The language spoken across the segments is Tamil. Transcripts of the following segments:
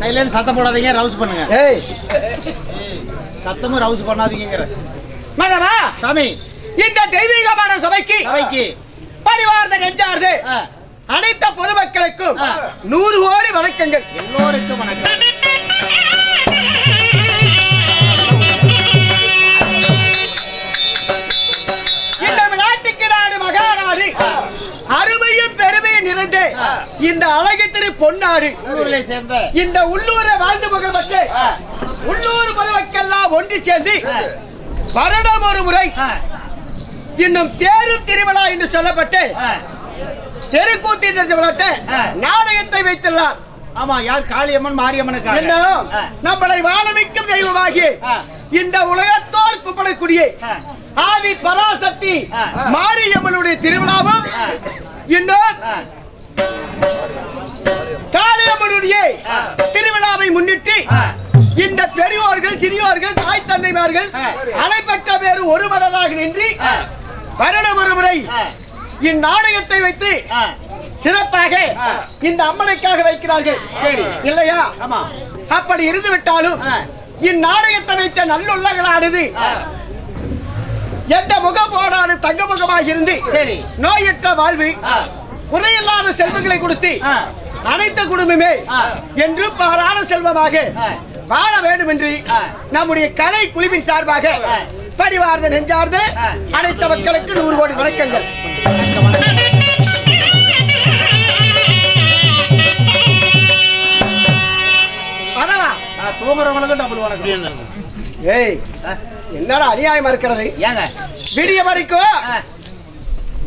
சைலண்ட் சத்தம் போடாதீங்க ரவுஸ் பண்ணுங்க. ஏய். சத்தமும் ரவுஸ் பண்ணாதீங்கிற. மகனா சாமி. இந்த தெய்வீகமான சபைக்கு சபைக்கு. பணிவார்ந்த நெஞ்சார்ந்து அனைத்த பொதுமக்களுக்கும். நூறு கோடி வணக்கங்கள். எல்லோருக்கும் வணக்கம். பெருமையும் நிறைந்து இந்த அழகு திரு சேர்ந்த இந்த உள்ளூரை வாழ்ந்து புகழ்பட்டு உள்ளூர் பொதுமக்கள்லாம் ஒன்று சேர்ந்து வருடம் ஒரு முறை இன்னும் தேரும் திருவிழா என்று சொல்லப்பட்டு. தெருக்கூத்து என்று சொல்லப்பட்டு. நாடகத்தை வைத்துள்ளார் ஆமா யார் காளியம்மன் ஆ, நம்மளை வாழமிக்கும் தெய்வமாகி. இந்த உலகத்தோர் கும்பிடக்கூடிய. ஆதி பராசக்தி. மாரியம்மனுடைய திருவிழாவும். இன்னும் காளியம்மனுடைய. திருவிழாவை முன்னிட்டு. இந்த பெரியோர்கள் சிறியோர்கள் தாய் தந்தைமார்கள் ஆ. அனைப்பட்ட பேர் ஒரு மனதாக நின்று. வருடம் ஒரு முறை ஆ, இந்நாடகத்தை வைத்து. சிறப்பாக. இந்த அம்மனுக்காக வைக்கிறார்கள் சரி. இல்லையா ஆமா அப்படி இருந்து விட்டாலும் ஆ. இந்நாடகத்தை வைத்த நல்லுள்ளங்களானது எந்த முகப்போடாது தங்க முகமாக இருந்து சரி. நோயற்ற வாழ்வு. குறையில்லாத செல்வங்களை கொடுத்து. அனைத்த குடும்பமே. என்று பாரான செல்வமாக. வாழ வேண்டும் என்று. நம்முடைய கலை குழுவின் சார்பாக. பரிவார்ந்த நெஞ்சார்ந்து. அனைத்த மக்களுக்கு நூறு கோடி வணக்கங்கள் தூங்குறவங்களுக்கும் டபுள் வணக்கம் ஏய் என்னடா அநியாயமா இருக்கிறது. ஏங்க? விடிய வரைக்கும்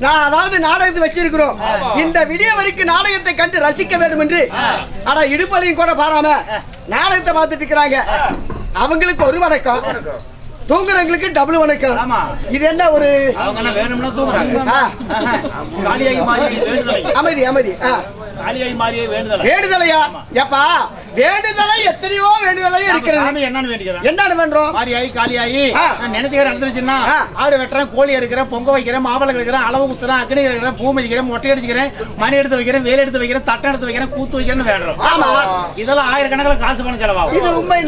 நான் அதாவது நாடகத்தை வச்சிருக்கிறோம். இந்த விடிய வரைக்கும் நாடகத்தை கண்டு ரசிக்க வேண்டும் என்று. ஆனா இடுப்பலையும் கூட பாராம. நாடகத்தை பார்த்துட்டு இருக்கிறாங்க. அவங்களுக்கு ஒரு வணக்கம். தூங்குறவங்களுக்கு டபுள் வணக்கம். இது என்ன ஒரு அவங்க என்ன வேணும்னா தூங்குறாங்க. அமைதி அமைதி. வேண்டுதலையா. எப்பா வேண்டுதலை எத்தனையோ வேண்டுதலை இருக்கிறது என்னன்னு வேண்டிக்கிறேன் என்னன்னு வேண்டுறோம் மாரியாயி காளியாயி ஆ. நான் நினைச்சுக்கிறேன் நடந்துருச்சுன்னா. ஆடு வெட்டுறேன் கோழி அறுக்கிறேன் பொங்க வைக்கிறேன் மாவளம் எடுக்கிறேன் அளவு குத்துறேன் அக்கனி எடுக்கிறேன் பூ மதிக்கிறேன் மொட்டை அடிச்சுக்கிறேன் மணி எடுத்து வைக்கிறேன் வேலை எடுத்து வைக்கிறேன் தட்டம் எடுத்து வைக்கிறேன் கூத்து வைக்கிறேன்னு வேண்டுறோம் ஆமா. இதெல்லாம் ஆயிரக்கணக்கில் காசு பணம் செலவாகும் இது உண்மை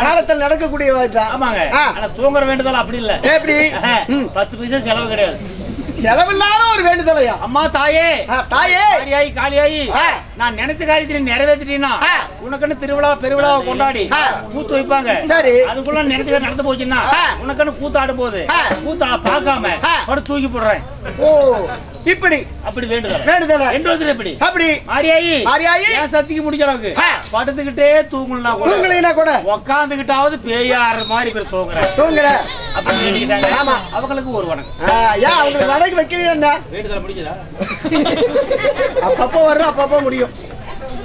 காலத்தில் நடக்கக்கூடிய ஆமாங்க. ஆனா தூங்குற வேண்டுதல் அப்படி இல்ல எப்படி. பத்து பைசா செலவு கிடையாது செலவில்லாத ஒரு வேண்டுதலையா? அம்மா தாயே. தாயே. காளியாயி காளியாயி. நான் நினைச்ச காரியத்தை நீ நிறைவேற்றிட்டீங்கன்னா. உனக்குன்னு திருவிழா பெருவிழாவை கொண்டாடி. கூத்து வைப்பாங்க. சரி. அதுக்குள்ள நினைச்ச காரியம் நடந்து போச்சுன்னா. உனக்குன்னு கூத்து ஆடும் போது ஆ. கூத்து பார்க்காம. அவட தூக்கி போடுறேன். ஓ. இப்படி. அப்படி வேண்டுதல். வேண்டுதலை? ரெண்டு வருஷத்துல எப்படி? அப்படி. மாரியாயி. மாரியாயி? ஏன் சத்திக்கு முடிஞ்ச அளவுக்கு. படுத்துக்கிட்டே தூங்கலாம் கூட. தூங்கலைன்னா கூட. உக்காந்துக்கிட்டாவது பேயாடுற மாதிரி பேர் தூங்குறேன். தூங்குற. அப்படி வேண்டிக்கிட்டாங்க ஆமா. அவங்களுக்கு ஒரு வணக்கம். ஏன் அவங்களுக்கு வடக்கு வைக்கவே என்ன வேண்டுதல் முடிஞ்சதா? அப்பப்போ வரும் அப்பப்போ முடியும்.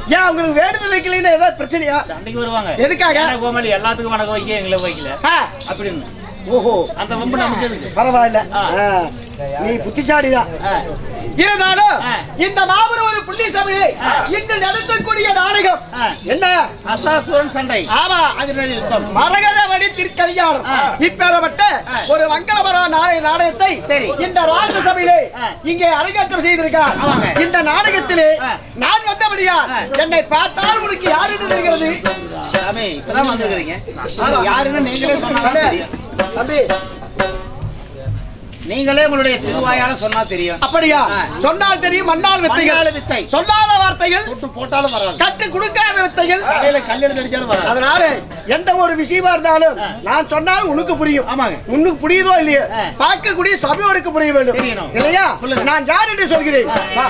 ஏன் உங்களுக்கு வேண்டுதல் வைக்கலைன்னா ஏதாவது பிரச்சனையா? சண்டைக்கு வருவாங்க. எதுக்காக? கோமாளி எல்லாத்துக்கும் வணக்கம் வைக்க எங்களை வைக்கல. அப்படின்னு. ஓஹோ. அந்த வம்பு நமக்கு பரவாயில்ல. நீ புத்திசாலிதான். இருந்தாலும். இந்த மாபெரும் ஒரு புண்ணிய சபையை. இன்று நடத்தக்கூடிய நாடகம். என்ன அசாசுரன் சண்டை ஆமா அதிரடி யுத்தம் மரகதவடி திருக்கல்யாணம். இப்பேறப்பட்ட. ஒரு மங்களபர நாடக நாடகத்தை சரி. இந்த ராஜசபையிலே ஆ. இங்கே அரங்கேற்றம் செய்திருக்கார். இந்த நாடகத்திலே. நான் வந்தபடியா. என்னை பார்த்தால் உனக்கு யாரு தெரிகிறது இப்பதான் வந்துருக்கீங்க யாருன்னு நீங்களே சொன்னா தெரியும் தம்பி நீங்களே உங்களுடைய திருவாயால சொன்னா தெரியும் அப்படியா. சொன்னால் தெரியும் மண்ணால் வித்தைகள் வித்தை. சொல்லாத வார்த்தைகள் சுட்டு போட்டாலும் வராது கட்டு கொடுக்காத வித்தைகள் தலையில கல் எடுத்து அடிச்சாலும் வராது அதனால எந்த ஒரு விஷயமா இருந்தாலும். நான் சொன்னால் உனக்கு புரியும் ஆமாங்க. உனக்கு புரியுதோ இல்லையோ. பார்க்கக்கூடிய சபையோருக்கு புரிய வேண்டும். இல்லையா. நான் யார் என்று சொல்கிறேன் ஆ. வா.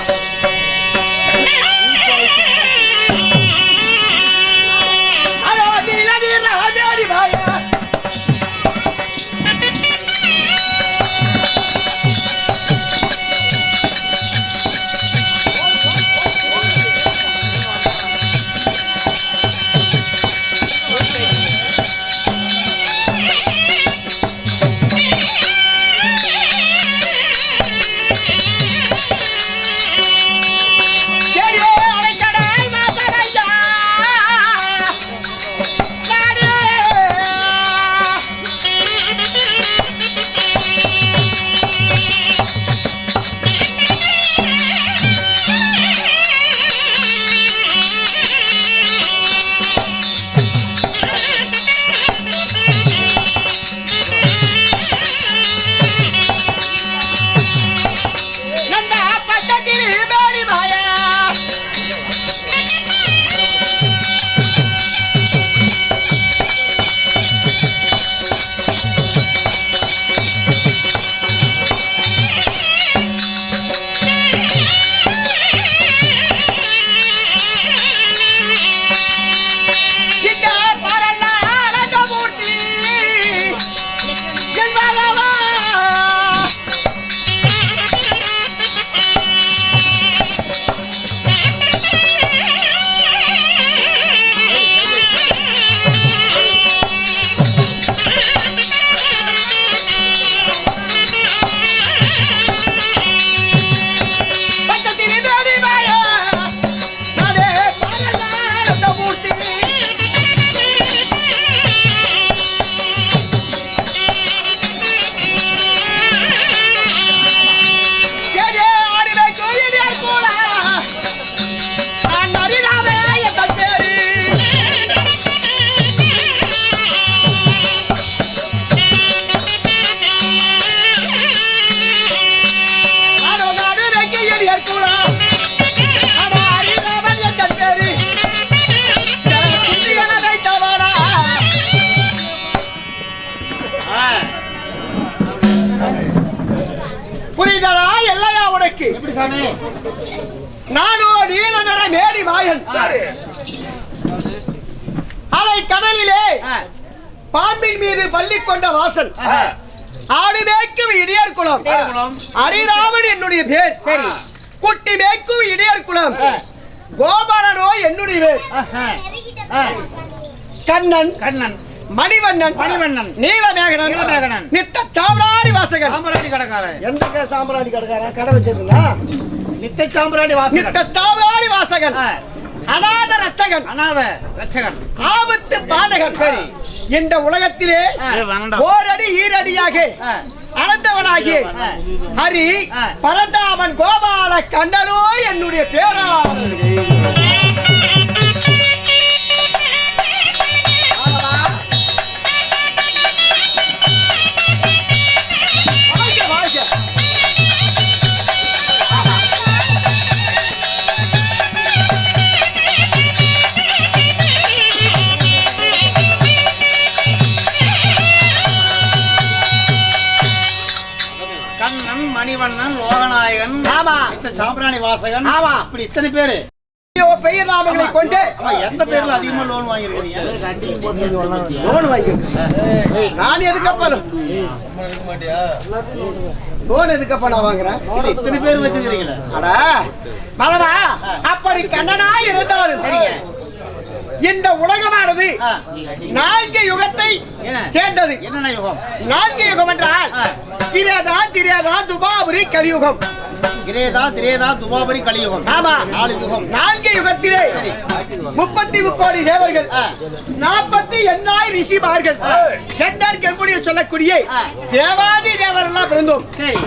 சாமி. நானோ நீல நிற மேடி மாயன் அலை கடலிலே பாம்பின் மீது பள்ளி கொண்ட வாசன். ஆடு மேய்க்கும் இடியர் இடையர்குலம். ஹரிராமன் என்னுடைய பேர். சரி. குட்டி மேய்க்கும் இடியர் குலம் ஆ. கோபாலனோ என்னுடைய பேர். கண்ணன். கண்ணன். மணிவண்ணன். மணிவண்ணன். நீலமேகனன். நீலமேகனன். நித்த சாம்ராணி வாசகன். சாம்பிராணி கடைக்காரன். எந்த சாம்ராணி கடைக்காரன்? கடை வச்சிருந்தா நித்தை சாம்பிராணி வாசகன். நித்த சாம்ராணி வாசகன். அநாத ரட்சகன். அநாத ரட்சகன். ஆபத்து பாடகன் சரி. இந்த உலகத்திலே ஓரடி ஈரடியாக அளந்தவனாகி. ஹரி. பரந்தாமன் கோபால கண்ணனோ என்னுடைய பேரா ஆமா. நித்த சாம்பிராணி வாசகன். ஆமா. இப்படி இத்தனை பேரு. பெயர் நாமங்களை கொண்டு. எந்த பேர்ல அதிகமா லோன் வாங்கிருக்கீங்க லோன் வாங்கி நான் எதுக்கப்பா லோன் எதுக்கப்பா நான் வாங்குறேன்? இத்தனை பேர் வச்சிருக்கீங்களே அட மலரா அப்படி கண்ணனா இருந்தாலும் சரிங்க. இந்த உலகமானது நான்கு யுகத்தை? சேர்ந்தது. என்னென்ன யுகம்? நான்கு யுகம் என்றால் ஆ. திரேதா திரேதா துபாபுரி கலியுகம். கிரேதா திரேதா துபாபரி கலியுகம். ஆமா. நாலு யுகம். நான்கு யுகத்திலே முப்பத்தி முக்கோடி தேவர்கள். நாற்பத்தி எண்ணாயிரம் ரிஷிமார்கள். சென்றார் கற்புடைய சொல்லக்கூடிய. தேவாதி தேவர் எல்லாம் பிறந்தோம். சரி.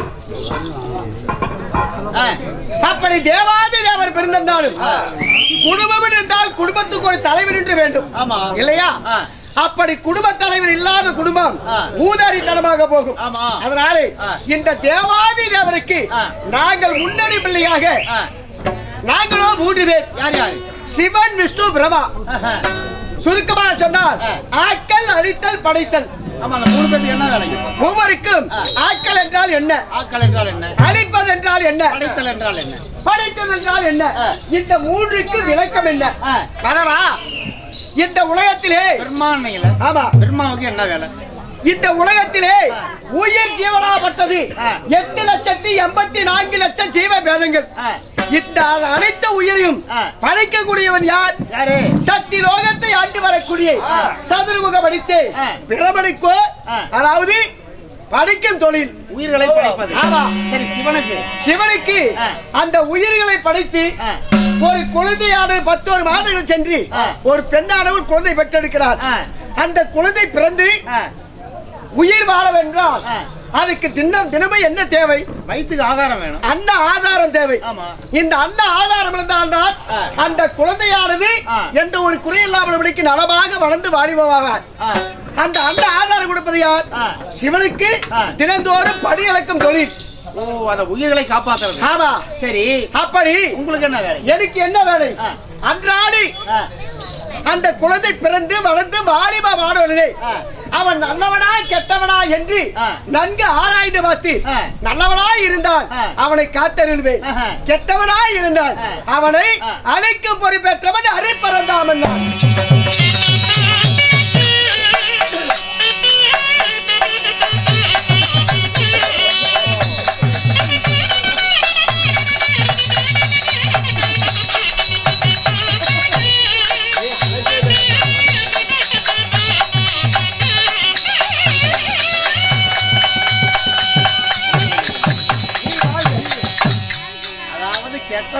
அப்படி தேவாதி தேவர் பிறந்திருந்தாலும் குடும்பம் இருந்தால் குடும்பத்துக்கு ஒரு தலைவர் என்று வேண்டும் ஆமா இல்லையா. அப்படி குடும்ப தலைவர் இல்லாத குடும்பம். ஊதாரித்தனமாக போகும். அதனாலே. இந்த தேவாதி தேவருக்கு. நாங்கள் முன்னணி பிள்ளையாக ஆ, நாங்களோ மூன்று பேர் யார் யாரு சிவன் விஷ்ணு பிரமா. சுருக்கமாக சொன்னால். ஆக்கல் அழித்தல் படைத்தல் ஆமா அந்த மூணு பேருக்கு என்ன வேலை? ஒவ்வொருக்கும் ஆ. ஆக்கல் என்றால் என்ன? ஆக்கள் என்றால் என்ன? அழிப்பது என்றால் என்ன? படைத்தல் என்றால் என்ன? படைத்தல் என்றால் என்ன. இந்த மூன்றுக்கு விளக்கம் என்ன. கணவா இந்த உலகத்திலே பெருமாண்மையில ஆமா. பெருமாவுக்கு என்ன வேலை? இந்த உலகத்திலே. உயிர் ஜீவனாப்பட்டது. எட்டு லட்சத்தி எண்பத்தி நான்கு லட்சம் ஜீவ பேதங்கள் இந்த அனைத்து உயிரையும். படைக்கக்கூடியவன் யார் சக்தி லோகத்தை ஆண்டு வரக்கூடிய ஆ. சதுர்முக படித்து ஆ. அதாவது படிக்கும் தொழில் உயிர்களை படைப்பது ஆமா. சரி சிவனுக்கு சிவனுக்கு. அந்த உயிர்களை படைத்து ஒரு குழந்தையான பத்தொரு மாதங்கள் சென்று. ஒரு பெண்ணானவள் குழந்தை பெற்றெடுக்கிறார். அந்த குழந்தை பிறந்து உயிர் வாழவென்றால் ஆ. அதுக்கு தினம் தினமும் என்ன தேவை? வயிற்றுக்கு ஆகாரம் வேணும். அன்ன ஆதாரம் தேவை. இந்த அன்ன ஆதாரம் இருந்தால்தான் ஆ. அந்த குழந்தையானது. எந்த ஒரு குறையில்லாமலுக்கு நலமாக வளர்ந்து ஆ, அந்த அன்ன ஆதாரம் கொடுப்பது யார். சிவனுக்கு. தினந்தோறும் படி அளக்கும் தொழில். ஓ அந்த உயிர்களை காப்பாத்துறது. ஆமா. சரி. அப்படி உங்களுக்கு என்ன வேலை? எனக்கு என்ன வேலை. அன்றாடி அந்த குழந்தை பிறந்து வளர்ந்து வாலிப மாணவனே ஆ. அவன் நல்லவனா கெட்டவனா என்று. நன்கு ஆராய்ந்து பார்த்து. நல்லவனா இருந்தால் ஆ. அவனை காத்தருள்வேன் ஆஹா. கெட்டவனா இருந்தால் ஆ. அவனை. அழைக்கும் பொறுப்பேற்றவன் அரைப்பறந்தாமன் அதாவது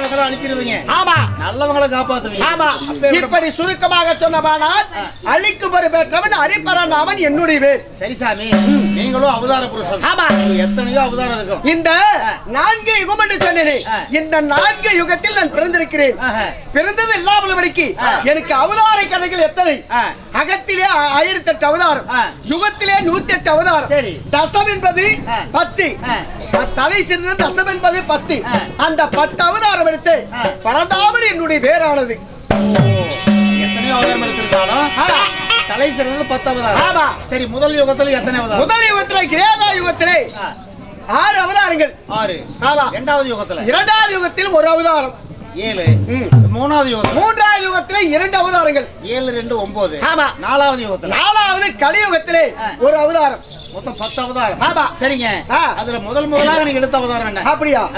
கெட்டவங்களை அழிச்சிருவீங்க ஆமா நல்லவங்களை காப்பாத்துவீங்க ஆமா இப்படி சுருக்கமாக சொன்னமானால் ஆ. அழிக்கும் பொறுப்பேற்றவன் அரிப்பறந்தாமன் என்னுடைய பேர் சரி சாமி நீங்களும் அவதார புருஷன் ஆமா. எத்தனையோ அவதாரம் இருக்கும் இந்த நான்கு யுகம் என்று சொன்னேனே. இந்த நான்கு யுகத்தில் நான் பிறந்திருக்கிறேன். பிறந்தது இல்லாமல் படிக்கு. எனக்கு அவதார கதைகள் எத்தனை. அகத்திலே ஆயிரத்தி எட்டு அவதாரம். யுகத்திலே நூத்தி எட்டு அவதாரம் சரி. தசம் என்பது. பத்து. தலை சிறந்த தசம் என்பது பத்து. அந்த பத்து அவதாரம் எடுத்து ஆ. பரந்தாமன் என்னுடைய பேரானது எத்தனையோ அவதாரம் எடுத்திருந்தாலும் ஆ. தலை சிறந்தது பத்து அவதாரம். ஆமா. சரி முதல் யுகத்துல எத்தனை அவதாரம்? முதல் யுகத்திலே கிரேதா யுகத்திலே. ஆறு அவதாரங்கள். ஆறு. ஆமா. இரண்டாவது யுகத்துல? இரண்டாவது யுகத்தில் ஒரு அவதாரம். ஏழு. மூணாவது யுகத்துல. மூன்றாவது யுகத்திலே இரண்டு அவதாரங்கள். ஏழு ரெண்டு ஒன்பது. ஆமா. நாலாவது யுகத்துல. நாலாவது கலியுகத்திலே. ஒரு அவதாரம். மொத்தம் பத்து அவதாரம். ஆமா. சரிங்க. அதுல முதல் முதலாக நீங்க எடுத்த அவதாரம் என்ன? அப்படியா?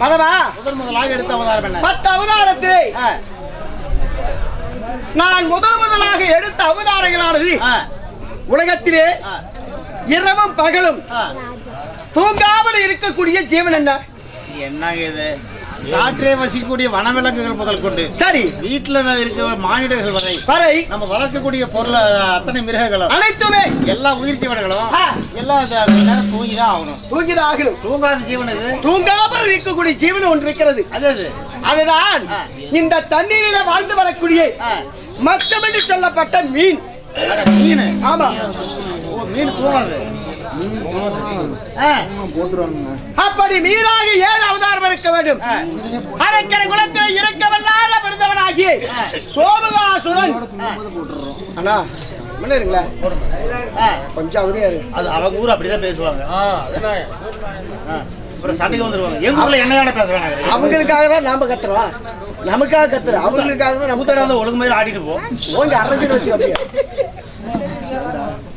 மதவா முதல் முதலாக எடுத்த அவதாரம் என்ன? பத்து அவதாரத்தை. நான் முதல் முதலாக எடுத்த அவதாரங்களானது உலகத்திலே இரவும் பகலும். தூங்காமல் இருக்கக்கூடிய ஜீவன் என்ன? என்னங்க இது? காற்றே வசிக்கக்கூடிய வனவிலங்குகள் முதல் கொண்டு. சரி. வீட்டுல இருக்கிற மானிடர்கள் வரை வரை. நம்ம வளர்க்கக்கூடிய பொருள் அத்தனை மிருகங்களும் அனைத்துமே. எல்லா உயிர் கொஞ்ச நேரம் தூங்கிதான் ஆகணும். தூங்கிதான் ஆகணும். தூங்காத ஜீவன் இது தூங்காமல் இருக்கக்கூடிய ஜீவன் ஒன்று இருக்கிறது. அது அது அதுதான். இந்த தண்ணீரில வாழ்ந்து வரக்கூடிய. மச்சம் என்று சொல்லப்பட்ட மீன். மீன்? ஆமா. மீன் தூங்காது அப்படி மீனாக ஏழு அவதாரம் இருக்க வேண்டும். அரக்கரை குலத்தில் இறக்கவல்லாத பிறந்தவனாகி சோமகாசுரன் அண்ணா. கொஞ்சம் அவதியா இரு. அது அவங்க ஊர் அப்படிதான் பேசுவாங்க. அவங்களுக்காக தான் நாம கத்துறோம். நமக்காக கத்துறோம். அவங்களுக்காக தான் வந்து ஒழுங்கு மாதிரி ஆடிட்டு போ. ஓங்க அரைஞ்சு வச்சு அப்படியே.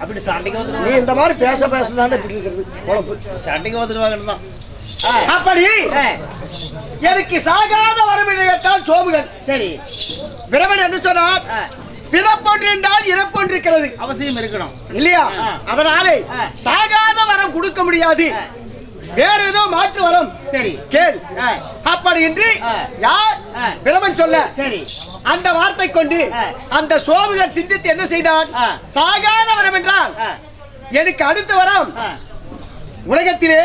அப்படி சண்டைக்கு நீ வந்துருவாங்க இந்த மாதிரி பேச பேச தான் இப்படி இருக்கிறது? பொழப்பு சண்டைக்கு வந்துருவாங்கன்னு தான். அப்படி எனக்கு சாகாத வரவில்லையத்தான் சோமுகன். சரி. பிரமன் என்ன சொன்னார். பிறப்பொன்றிருந்தால் இறப்பொன்றிருக்கிறது. அவசியம் இருக்கணும். இல்லையா. அதனாலே. சாகாத வரம் கொடுக்க முடியாது. வேற ஏதோ மாற்று வரம் சரி கேள். அப்படி என்று ஆ. யார். பிரமன் சொல்ல சரி அந்த வார்த்தை கொண்டு. அந்த சோமுகன் சிந்தித்து என்ன செய்தான். சாகாத வரம் என்றால் எனக்கு அடுத்த வரம் உலகத்திலே.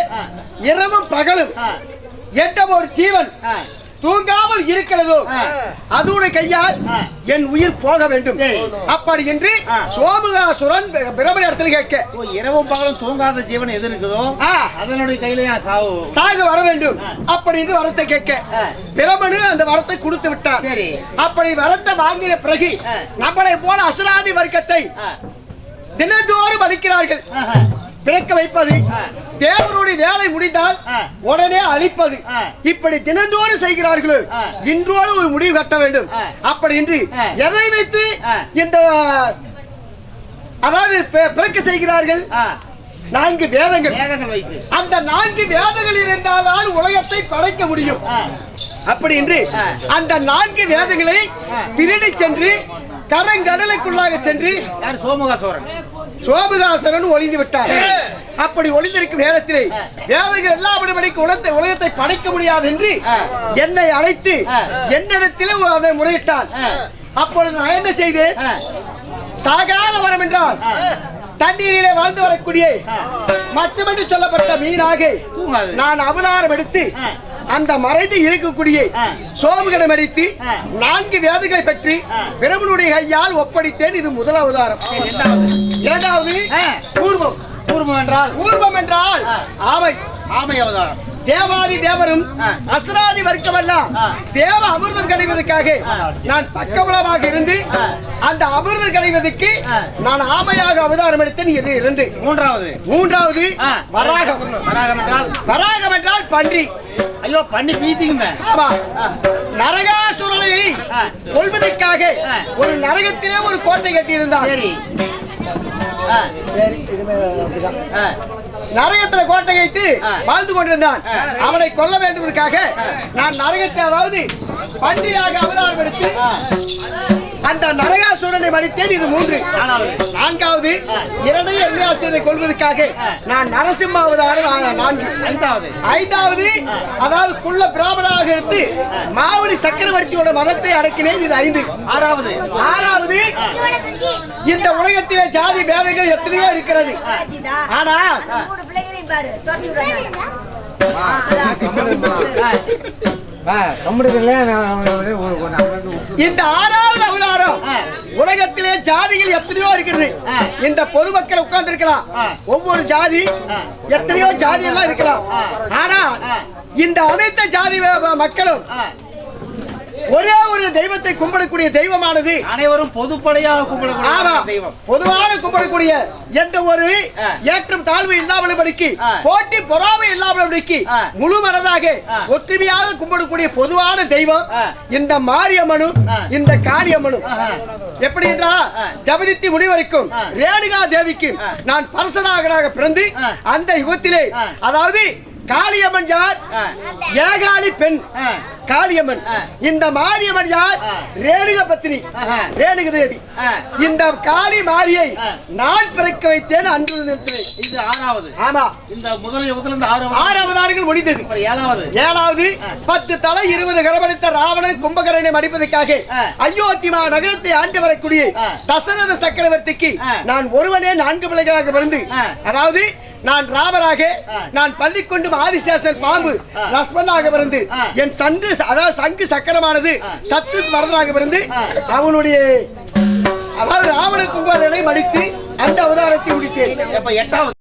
இரவும் பகலும் எந்த ஒரு ஜீவன். தூங்காமல் இருக்கிறதோ. அதோட கையால். என் உயிர் போக வேண்டும். அப்படி என்று. சோமுகாசுரன் பிரமன் இடத்துல கேட்க இரவும் பகலும் தூங்காத ஜீவன் எது இருக்குதோ. அதனுடைய கையில சாவு சாக வர வேண்டும். அப்படி என்று வரத்தை கேட்க ஆ. பிரமனு அந்த வரத்தை கொடுத்து விட்டார். அப்படி வரத்தை வாங்கின பிறகு. நம்மளை போல அசுராதி வர்க்கத்தை தினந்தோறும் அளிக்கிறார்கள் பிறக்க வைப்பது ஆ. தேவனுடைய வேலை முடிந்தால். உடனே அழிப்பது. இப்படி தினந்தோறும் செய்கிறார்கள். இன்றோடு ஒரு முடிவு கட்ட வேண்டும். அப்படி என்று ஆ. எதை வைத்து. இந்த அதாவது பிறக்க செய்கிறார்கள் நான்கு வேதங்கள் அந்த நான்கு வேதங்கள் இருந்தால்தான் உலகத்தை படைக்க முடியும் அப்படி என்று. அந்த நான்கு வேதங்களை. திருடி சென்று கரங்கடலுக்குள்ளாக சென்று யார் சோமுகாசோரன் சோபகாசரன் ஒளிந்து விட்டார் அப்படி ஒளிந்திருக்கும் நேரத்திலே வேதங்கள் எல்லா படிக்க உலகத்தை உலகத்தை படைக்க முடியாது என்று. என்னை அழைத்து. என்னிடத்திலே அதை முறையிட்டான் ஆ. அப்பொழுது நான் என்ன செய்தேன் சாகாத வரம் என்றால். தண்ணீரிலே வாழ்ந்து வரக்கூடிய. மச்சம் என்று சொல்லப்பட்ட மீனாக நான் அவதாரம் எடுத்து. அந்த மறைந்து இருக்கக்கூடிய. சோபுகளை அடித்து. நான்கு வேதங்களை பற்றி ஆ. பிரமனுடைய கையால் ஒப்படைத்தேன் இது முதல் அவதாரம் சரி, இரண்டாவது. பூர்வம் கூர்மம் என்றால் பூர்வம் என்றால். ஆமை ஆமை அவதாரம் தேவாதி தேவரும். அசுராதி வர்க்கமெல்லாம். தேவ அமிர்தம் கிடைவதற்காக. நான் பக்கபலமாக இருந்து. அந்த அமிர்தம் கிடைவதற்கு. நான் ஆமையாக அவதாரம் எடுத்தேன் இது இரண்டு மூன்றாவது மூன்றாவது. வராகம் வராகம் என்றால் வராகம் என்றால் பன்றி ஐயோ பண்ணி பீத்திக்குமே ஆமா நரகாசுரனை. கொள்வதற்காக. ஒரு நரகத்திலே ஒரு கோட்டை கட்டியிருந்தான் சரி சரி, இதுமே அப்படிதான். நரகத்துல கோட்டை ஆ. வாழ்ந்து கொண்டிருந்தான். அவனை கொல்ல வேண்டுவதற்காக நான் நரகத்தை அதாவது பன்றியாக அவதாரம் எடுத்து. அந்த நரகாசுரனை மடித்தேன் இது மூன்று. நான்காவது இரண்டை எல்லையாசிரியரை கொள்வதற்காக. நான் நரசிம்ம அவதாரம் நான்கு. ஐந்தாவது. ஐந்தாவது அதாவது குள்ள பிராமணாக எடுத்து மாவழி சக்கரவர்த்தியோட மதத்தை அடக்கினேன் இது ஐந்து. ஆறாவது. ஆறாவது இந்த உலகத்திலே ஜாதி பேதங்கள் எத்தனையோ இருக்கிறது. ஆனா இந்த ஆறாவது அவதாரம். உலகத்திலே ஜாதிகள் எத்தனையோ இருக்கிறது. இந்த பொதுமக்கள் உட்கார்ந்து இருக்கலாம். ஒவ்வொரு ஜாதி. எத்தனையோ ஜாதி எல்லாம் இருக்கலாம். ஆனா. இந்த அனைத்து ஜாதி மக்களும் ஒரே ஒரு தெய்வத்தை கும்பிடக்கூடிய தெய்வமானது அனைவரும் பொதுப்படையாக கும்பிடக்கூடிய தெய்வம் பொதுவான கும்பிடக்கூடிய எந்த ஒரு. ஏற்றம் தாழ்வு இல்லாமல் படிக்கு ஆ. போட்டி பொறாமை இல்லாமல் படிக்கு ஆ. முழு மனதாக. ஒற்றுமையாக கும்பிடக்கூடிய பொதுவான தெய்வம். இந்த மாரியம்மனும் ஆ. இந்த காளியம்மனும் ஆஹா. எப்படி என்றால். ஜபதித்தி முனிவருக்கும். ரேணுகா தேவிக்கும். நான் பரசனாகனாக பிறந்து. அந்த யுகத்திலே. அதாவது காளியம்மன் யார். ஏகாளி பெண். காளியம்மன். இந்த மாரியம்மன் யார். ரேணுக பத்தினி. ரேணுக தேவி. இந்த காளி மாரியை. நான் பிறக்க வைத்தேன் அன்று. இது ஆறாவது ஆமா இந்த முதல் யுகத்துல இந்த ஆறாவது ஆறாவது ஆறுகள் முடிந்தது ஏழாவது ஏழாவது. பத்து தலை இருபது கரமடித்த ராவணன் கும்பகரனை மடிப்பதற்காக ஆ. அயோத்திமா நகரத்தை ஆண்டு வரக்கூடிய. தசரத சக்கரவர்த்திக்கு. நான் ஒருவனே நான்கு பிள்ளைகளாக பிறந்து. அதாவது நான் ராமராக ஆ. நான் பள்ளிக்கொண்டு ஆதிசேஷன் பாம்பு. லக்ஷ்மணாக பிறந்து. என் சங்கு அதாவது சங்கு சக்கரமானது. சத்து மரதனாக பிறந்து. அவனுடைய அதாவது ராவண கும்பகரனை மடித்து அந்த அவதாரத்தை முடித்தேன் எட்டாவது